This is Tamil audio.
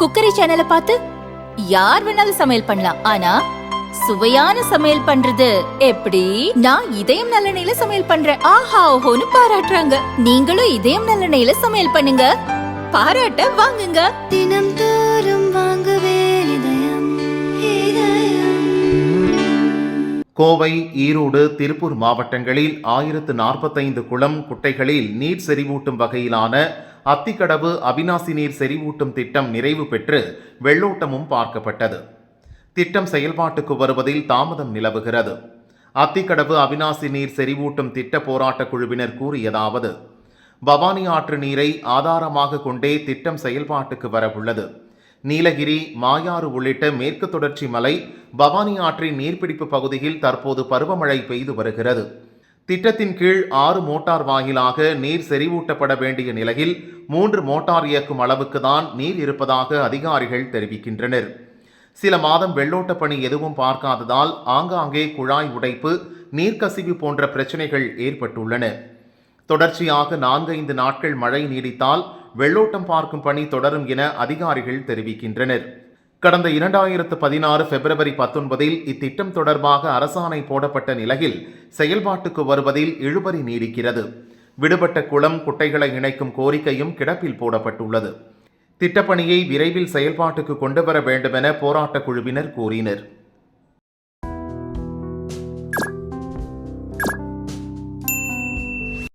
குக்கரி சேனலை பார்த்து யார் வேணாலும் சமையல் பண்ணலாம். ஆனா சுவையான சமையல் பண்றது எப்படி? நான் இதயம் நல்லெண்ணெயில சமையல் பண்றேன். ஆஹா ஓஹோன்னு பாராட்டுறாங்க. நீங்களும் இதயம் நல்லெண்ணெயில சமையல் பண்ணுங்க. பாராட்ட வாங்குங்க. தினம் தோறும் வாங்குவே இதயம் இதயம். கோவை ஈரோடு திருப்பூர் மாவட்டங்களில் ஆயிரத்து நாற்பத்தைந்து குளம் குட்டைகளில் நீர் செறிவூட்டும் வகையிலான அத்திக்கடவு அவிநாசி நீர் செறிவூட்டும் திட்டம் நிறைவு பெற்று வெள்ளோட்டமும் பார்க்கப்பட்டது. திட்டம் செயல்பாட்டுக்கு வருவதில் தாமதம் நிலவுகிறது. அத்திக்கடவு அவிநாசி நீர் செறிவூட்டும் திட்ட போராட்டக் குழுவினர் கூறியதாவது பவானி ஆற்று நீரை ஆதாரமாக கொண்டே திட்டம் செயல்பாட்டுக்கு வரவுள்ளது. நீலகிரி மாயாறு உள்ளிட்ட மேற்கு தொடர்ச்சி மலை பவானி ஆற்றின் நீர்பிடிப்பு பகுதியில் தற்போது பருவமழை பெய்து வருகிறது. திட்டத்தின் கீழ் ஆறு மோட்டார் வாயிலாக நீர் செறிவூட்டப்பட வேண்டிய நிலையில் மூன்று மோட்டார் இயக்கும் அளவுக்கு தான் நீர் இருப்பதாக அதிகாரிகள் தெரிவிக்கின்றனர். சில மாதம் வெள்ளோட்ட பணி எதுவும் பார்க்காததால் ஆங்காங்கே குழாய் உடைப்பு நீர்க்கசிவு போன்ற பிரச்சனைகள் ஏற்பட்டுள்ளன. தொடர்ச்சியாக நான்கைந்து நாட்கள் மழை நீடித்தால் வெள்ளோட்டம் பார்க்கும் பணி தொடரும் என அதிகாரிகள் தெரிவிக்கின்றனர். கடந்த இரண்டாயிரத்து பதினாறு பிப்ரவரி பத்தொன்பதில் இத்திட்டம் தொடர்பாக அரசாணை போடப்பட்ட நிலையில் செயல்பாட்டுக்கு வருவதில் இழுபறி நீடிக்கிறது. விடுபட்ட குளம் குட்டைகளை இணைக்கும் கோரிக்கையும் கிடப்பில் போடப்பட்டுள்ளது. திட்டப்பணியை விரைவில் செயல்பாட்டுக்கு கொண்டுவர வேண்டுமென போராட்டக் குழுவினர் கூறினர்.